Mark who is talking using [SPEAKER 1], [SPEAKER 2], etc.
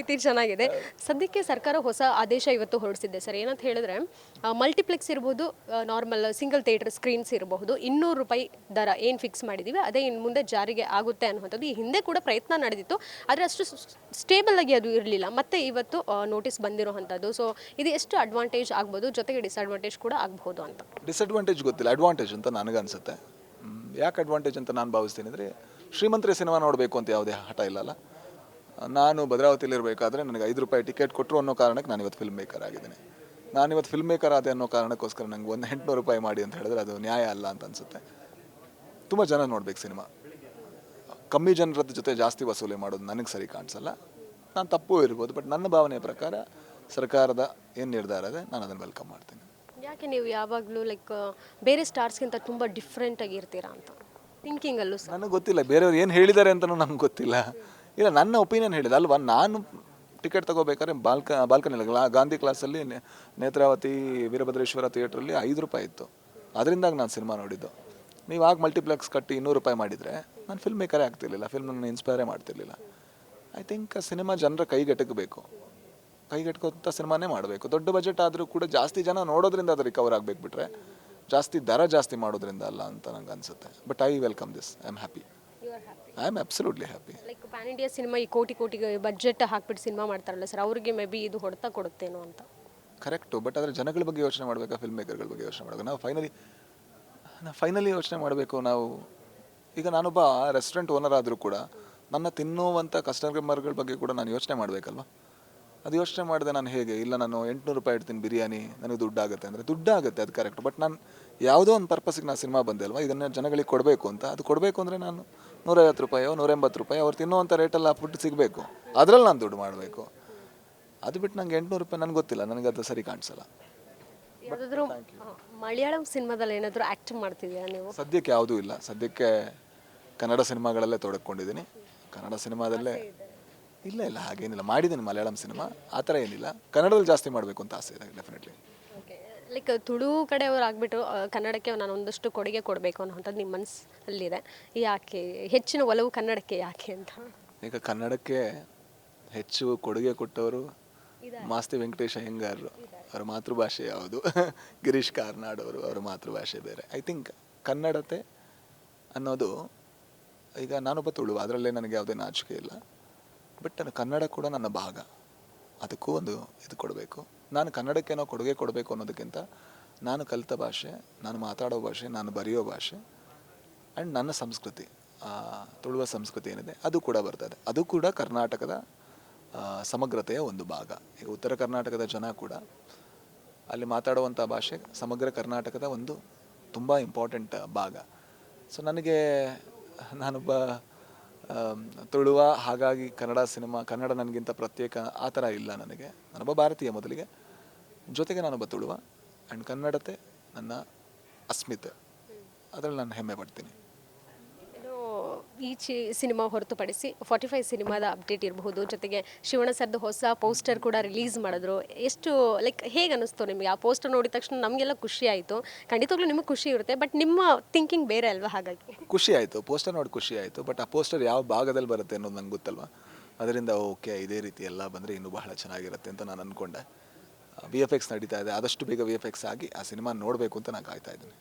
[SPEAKER 1] ರೀತಿ ಚೆನ್ನಾಗಿದೆ. ಸದ್ಯಕ್ಕೆ ಸರ್ಕಾರ ಹೊಸ ಆದೇಶ ಇವತ್ತು ಹೊರಡಿಸಿದೆ ಸರ್. ಏನಂತ ಹೇಳಿದ್ರೆ ಮಲ್ಟಿಪ್ಲೆಕ್ಸ್ ಇರ್ಬೋದು ನಾರ್ಮಲ್ ಸಿಂಗಲ್ ಥಿಯೇಟರ್ ಸ್ಕ್ರೀನ್ಸ್ ಇರಬಹುದು, ಇನ್ನೂರು ರೂಪಾಯಿ ದರ ಏನು ಫಿಕ್ಸ್ ಮಾಡಿದ್ದೀವಿ ಅದೇ ಇನ್ ಮುಂದೆ ಜಾರಿಗೆ ಆಗುತ್ತೆ ಅನ್ನುವಂಥದ್ದು ಈ ಹಿಂದೆ ಕೂಡ ಪ್ರಯತ್ನ ನಡೆದಿತ್ತು. ಆದರೆ ಅಷ್ಟು ಸ್ಟೇಬಲ್ ಆಗಿ ಅದು ಇರಲಿಲ್ಲ. ಮತ್ತೆ ಇವತ್ತು ನೋಟಿಸ್ ಬಂದಿರುವಂಥದ್ದು. ಸೊ ಇದು ಎಷ್ಟು ಅಡ್ವಾಂಟೇಜ್ ಆಗ್ಬೋದು, ಜೊತೆಗೆ ಡಿಸ್ಅಡ್ವಾಂಟೇಜ್ ಕೂಡ ಆಗಬಹುದು ಅಂತ.
[SPEAKER 2] ಡಿಸ್ಅಡ್ವಾಂಟೇಜ್ ಗೊತ್ತಿಲ್ಲ. ಅಡ್ವಾಂಟೇಜ್ ಅಂತ ನನಗನ್ಸುತ್ತೆ ಯಾಕೆ ಅಡ್ವಾಂಟೇಜ್ ಅಂತ ನಾನು ಭಾವಿಸ್ತೀನಿ ಅಂದರೆ, ಶ್ರೀಮಂತರ ಸಿನಿಮಾ ನೋಡಬೇಕು ಅಂತ ಯಾವುದೇ ಹಠ ಇಲ್ಲಲ್ಲ. ನಾನು ಭದ್ರಾವತಿಯಲ್ಲಿರಬೇಕಾದ್ರೆ ನನಗೆ ಐದು ರೂಪಾಯಿ ಟಿಕೆಟ್ ಕೊಟ್ಟರು ಅನ್ನೋ ಕಾರಣಕ್ಕೆ ನಾನು ಇವತ್ತು ಫಿಲ್ಮ್ ಮೇಕರ್ ಆಗಿದ್ದೀನಿ. ನಾನು ಇವತ್ತು ಫಿಲ್ಮ್ ಮೇಕರ್ ಆದೆ ಅನ್ನೋ ಕಾರಣಕ್ಕೋಸ್ಕರ ನಂಗೆ ಒಂದು ಎಂಟುನೂರು ರೂಪಾಯಿ ಮಾಡಿ ಅಂತ ಹೇಳಿದ್ರೆ ಅದು ನ್ಯಾಯ ಅಲ್ಲ ಅಂತ ಅನಿಸುತ್ತೆ. ತುಂಬ ಜನ ನೋಡ್ಬೇಕು ಸಿನಿಮಾ ಕಮ್ಮಿ ಜನರ ಜೊತೆ ಜಾಸ್ತಿ ವಸೂಲಿ ಮಾಡೋದು ನನಗೆ ಸರಿ ಕಾಣಿಸಲ್ಲ. ನಾನು ತಪ್ಪು ಇರ್ಬೋದು ಬಟ್ ನನ್ನ ಭಾವನೆ ಪ್ರಕಾರ ಸರ್ಕಾರದ ಏನು ನಿರ್ಧಾರ ಇದೆ ನಾನು ಅದನ್ನು ವೆಲ್ಕಮ್ ಮಾಡ್ತೀನಿ.
[SPEAKER 1] ಯಾಕೆ ನೀವು ಯಾವಾಗಲೂ ಲೈಕ್ ಬೇರೆ ಸ್ಟಾರ್ಸ್ಗಿಂತ ತುಂಬ ಡಿಫ್ರೆಂಟಾಗಿ ಆಗಿರ್ತೀರಾ ಅಂತ? ಥಿಂಕಿಂಗಲ್ಲೂ
[SPEAKER 2] ನನಗೆ ಗೊತ್ತಿಲ್ಲ ಬೇರೆಯವ್ರು ಏನು ಹೇಳಿದ್ದಾರೆ ಅಂತಲೂ ನಮ್ಗೆ ಗೊತ್ತಿಲ್ಲ. ಇಲ್ಲ, ನನ್ನ ಒಪಿನಿಯನ್ ಹೇಳಿದೆ ಅಲ್ವಾ? ನಾನು ಟಿಕೆಟ್ ತಗೋಬೇಕಾದ್ರೆ ಬಾಲ್ಕ ಬಾಲ್ಕನಿ ಗಾಂಧಿ ಕ್ಲಾಸಲ್ಲಿ ನೇತ್ರಾವತಿ ವೀರಭದ್ರೇಶ್ವರ ಥಿಯೇಟ್ರಲ್ಲಿ ಐದು ರೂಪಾಯಿ ಇತ್ತು. ಅದರಿಂದಾಗಿ ನಾನು ಸಿನಿಮಾ ನೋಡಿದ್ದು. ನೀವು ಆಗ ಮಲ್ಟಿಪ್ಲೆಕ್ಸ್ ಕಟ್ಟಿ ಇನ್ನೂರು ರೂಪಾಯಿ ಮಾಡಿದರೆ, ನಾನು ಫಿಲ್ಮ್ ಮೇಕರೇ ಆಗ್ತಿರ್ಲಿಲ್ಲ ಫಿಲ್ಮ್ ನನ್ನ ಇನ್ಸ್ಪೈರೇ ಮಾಡ್ತಿರ್ಲಿಲ್ಲ. ಐ ಥಿಂಕ್ ಸಿನಿಮಾ ಜನರ ಕೈಗೆಟಕಬೇಕು. ಕೈಗೆಟ್ಕೋತ ಸಿನಿಮಾನೇ ಮಾಡಬೇಕು. ದೊಡ್ಡ ಬಜೆಟ್ ಆದರೂ ಕೂಡ ಜಾಸ್ತಿ ಜನ ನೋಡೋದ್ರಿಂದ ಅದು ರಿಕವರ್ ಆಗಬೇಕು ಬಿಟ್ರೆ, ಜಾಸ್ತಿ ದರ ಜಾಸ್ತಿ ಮಾಡೋದ್ರಿಂದ ಅಲ್ಲ ಅಂತ ನಂಗೆ ಅನಿಸುತ್ತೆ. But I welcome this I am happy I am absolutely happy
[SPEAKER 1] like pan India cinema ಈ ಕೋಟಿ ಕೋಟಿಗೆ ಬಜೆಟ್ ಹಾಕ್ಬಿಟ್ಟು ಸಿನಿಮಾ ಮಾಡ್ತಾರಲ್ಲ ಸರ್ ಅವ್ರಿಗೆ ಮೇ ಬಿ ಇದು ಹೊಡೆತ ಕೊಡುತ್ತೇನೋ ಅಂತ?
[SPEAKER 2] ಕರೆಕ್ಟು ಬಟ್ ಆದರೆ ಜನಗಳ ಬಗ್ಗೆ ಯೋಚನೆ ಮಾಡಬೇಕಾ ಫಿಲ್ಮ್ ಮೇಕರ್ಗಳ ಬಗ್ಗೆ ಯೋಚನೆ ಮಾಡಬೇಕು? ನಾವು ಫೈನಲಿ ನಾವು ಫೈನಲಿ ಯೋಚನೆ ಮಾಡಬೇಕು ನಾವು ಈಗ ನಾನೊಬ್ಬ ರೆಸ್ಟೋರೆಂಟ್ ಓನರ್ ಆದರೂ ಕೂಡ ನನ್ನ ತಿನ್ನುವಂಥ ಕಸ್ಟಮರ್ಗಳ ಬಗ್ಗೆ ಕೂಡ ನಾನು ಯೋಚನೆ ಮಾಡಬೇಕಲ್ವ? ಅದು ಯೋಚನೆ ಮಾಡಿದೆ ನಾನು ಹೇಗೆ? ಇಲ್ಲ ನಾನು ಎಂಟುನೂರು ರೂಪಾಯಿ ಇಡ್ತೀನಿ ಬಿರಿಯಾನಿ ನನಗೆ ದುಡ್ಡಾಗುತ್ತೆ ಅಂದರೆ ದುಡ್ಡಾಗುತ್ತೆ ಅದು ಕರೆಕ್ಟ್ ಬಟ್ ನಾನು ಯಾವುದೋ ಒಂದು ಪರ್ಪಸ್ಗೆ ನಾನು ಸಿನಿಮಾ ಬಂದೆ ಅಲ್ವಾ? ಇದನ್ನು ಜನಗಳಿಗೆ ಕೊಡಬೇಕು ಅಂತ. ಅದು ಕೊಡಬೇಕು ಅಂದರೆ ನಾನು ನೂರೈವತ್ತು ರೂಪಾಯೋ ನೂರೆಂಬತ್ತು ರೂಪಾಯಿ ಅವ್ರು ತಿನ್ನುವಂಥ ರೇಟಲ್ಲಿ ಆ ಫುಡ್ ಸಿಗಬೇಕು. ಅದರಲ್ಲಿ ನಾನು ದುಡ್ಡು ಮಾಡಬೇಕು. ಅದು ಬಿಟ್ಟು ನಂಗೆ ಎಂಟುನೂರು ರೂಪಾಯಿ ನನಗೆ ಗೊತ್ತಿಲ್ಲ ನನಗೆ ಅದು ಸರಿ ಕಾಣಿಸಲ್ಲ.
[SPEAKER 1] ಯಾವುದಾದ್ರೂ ಮಲಯಾಳಂ ಸಿನಿಮಾದಲ್ಲಿ ಏನಾದರೂ ಆ್ಯಕ್ಟ್ ಮಾಡ್ತಿದ್ದೀರಾ ನೀವು?
[SPEAKER 2] ಸದ್ಯಕ್ಕೆ ಯಾವುದೂ ಇಲ್ಲ. ಸದ್ಯಕ್ಕೆ ಕನ್ನಡ ಸಿನಿಮಾಗಳಲ್ಲೇ ತೊಡಕೊಂಡಿದ್ದೀನಿ. ಕನ್ನಡ ಸಿನಿಮಾದಲ್ಲೇ ಇಲ್ಲ ಇಲ್ಲ ಹಾಗೇನಿಲ್ಲ. ಮಾಡಿದ್ದೀನಿ ಮಲಯಾಳಂ ಸಿನಿಮಾ. ಆ ಥರ ಏನಿಲ್ಲ. ಕನ್ನಡದಲ್ಲಿ ಜಾಸ್ತಿ ಮಾಡಬೇಕು ಅಂತ ಆಸೆ ಇದೆ ಡೆಫಿನೆಟ್ಲಿ
[SPEAKER 1] ಲೈಕ್ ತುಳು ಕಡೆಯವರು ಆಗ್ಬಿಟ್ಟು ಕನ್ನಡಕ್ಕೆ ನಾನು ಒಂದಷ್ಟು ಕೊಡುಗೆ ಕೊಡಬೇಕು ಅನ್ನೋಂಥದ್ದು ನಿಮ್ಮ ಮನಸ್ಸಲ್ಲಿದೆ ಯಾಕೆ ಹೆಚ್ಚಿನ ಒಲವು ಕನ್ನಡಕ್ಕೆ ಯಾಕೆ ಅಂತ?
[SPEAKER 2] ಈಗ ಕನ್ನಡಕ್ಕೆ ಹೆಚ್ಚು ಕೊಡುಗೆ ಕೊಟ್ಟವರು ಮಾಸ್ತಿ ವೆಂಕಟೇಶ ಅಯ್ಯಂಗಾರರು ಅವರ ಮಾತೃಭಾಷೆ ಯಾವುದು? ಗಿರೀಶ್ ಕಾರ್ನಾಡ್ ಅವರು ಅವರ ಮಾತೃಭಾಷೆ ಬೇರೆ. ಐ ಥಿಂಕ್ ಕನ್ನಡತೆ ಅನ್ನೋದು ಈಗ ನಾನೊಬ್ಬ ತುಳು ಅದರಲ್ಲೇ ನನಗೆ ಯಾವುದೇ ನಾಚಿಕೆ ಇಲ್ಲ. ಬಟ್ ನಾನು ಕನ್ನಡ ಕೂಡ ನನ್ನ ಭಾಗ. ಅದಕ್ಕೂ ಒಂದು ಇದು ಕೊಡಬೇಕು. ನಾನು ಕನ್ನಡಕ್ಕೇನೋ ಕೊಡುಗೆ ಕೊಡಬೇಕು ಅನ್ನೋದಕ್ಕಿಂತ ನಾನು ಕಲಿತ ಭಾಷೆ, ನಾನು ಮಾತಾಡೋ ಭಾಷೆ, ನಾನು ಬರೆಯೋ ಭಾಷೆ ಆ್ಯಂಡ್ ನನ್ನ ಸಂಸ್ಕೃತಿ ತುಳುವ ಸಂಸ್ಕೃತಿ ಏನಿದೆ, ಅದು ಕೂಡ ಬರ್ತದೆ. ಅದು ಕೂಡ ಕರ್ನಾಟಕದ ಸಮಗ್ರತೆಯ ಒಂದು ಭಾಗ. ಈಗ ಉತ್ತರ ಕರ್ನಾಟಕದ ಜನ ಕೂಡ ಅಲ್ಲಿ ಮಾತಾಡುವಂಥ ಭಾಷೆ ಸಮಗ್ರ ಕರ್ನಾಟಕದ ಒಂದು ತುಂಬ ಇಂಪಾರ್ಟೆಂಟ್ ಭಾಗ. ಸೊ ನನಗೆ ನಾನೊಬ್ಬ ತುಳುವ, ಹಾಗಾಗಿ ಕನ್ನಡ ಸಿನಿಮಾ, ಕನ್ನಡ ನನಗಿಂತ ಪ್ರತ್ಯೇಕ ಆ ಥರ ಇಲ್ಲ ನನಗೆ. ನಾನೊಬ್ಬ ಭಾರತೀಯ ಮೊದಲಿಗೆ. ಜೊತೆಗೆ ನಾನೊಬ್ಬ ತುಳುವ. ಆ್ಯಂಡ್ ಕನ್ನಡತೆ ನನ್ನ ಅಸ್ಮಿತೆ. ಅದರಲ್ಲಿ ನಾನು ಹೆಮ್ಮೆ ಪಡ್ತೀನಿ.
[SPEAKER 1] ಈ ಚಿ ಸಿನಿಮಾ ಹೊರತುಪಡಿಸಿ ಫಾರ್ಟಿ ಫೈವ್ ಸಿನಿಮಾದ ಅಪ್ಡೇಟ್ ಇರಬಹುದು. ಜೊತೆಗೆ ಶಿವಣ್ಣ ಸರ್ದು ಹೊಸ ಪೋಸ್ಟರ್ ಕೂಡ ರಿಲೀಸ್ ಮಾಡಿದ್ರು. ಎಷ್ಟು ಲೈಕ್ ಹೇಗೆ ಅನ್ನಿಸ್ತು ನಿಮಗೆ? ಆ ಪೋಸ್ಟರ್ ನೋಡಿದ ತಕ್ಷಣ ನಮಗೆಲ್ಲ ಖುಷಿ ಆಯಿತು. ಖಂಡಿತವಾಗ್ಲೂ ನಿಮಗೆ ಖುಷಿ ಇರುತ್ತೆ, ಬಟ್ ನಿಮ್ಮ ಥಿಂಕಿಂಗ್ ಬೇರೆ ಅಲ್ವಾ ಹಾಗಾಗಿ?
[SPEAKER 2] ಖುಷಿ ಆಯಿತು. ಪೋಸ್ಟರ್ ನೋಡಿ ಖುಷಿ ಆಯಿತು, ಬಟ್ ಆ ಪೋಸ್ಟರ್ ಯಾವ ಭಾಗದಲ್ಲಿ ಬರುತ್ತೆ ಅನ್ನೋದು ನಂಗೆ ಗೊತ್ತಲ್ವ? ಅದರಿಂದ, ಓಕೆ, ಇದೇ ರೀತಿ ಎಲ್ಲ ಬಂದರೆ ಇನ್ನೂ ಬಹಳ ಚೆನ್ನಾಗಿರುತ್ತೆ ಅಂತ ನಾನು ಅಂದ್ಕೊಂಡೆ ವಿ ಎಫ್ ಎಕ್ಸ್ ನಡೀತಾ ಇದೆ. ಆದಷ್ಟು ಬೇಗ ವಿ ಎಫ್ ಎಕ್ಸ್ ಆಗಿ ಆ ಸಿನಿಮಾ ನೋಡಬೇಕು ಅಂತ ನಾನು ಕಾಯ್ತಾ ಇದ್ದೀನಿ.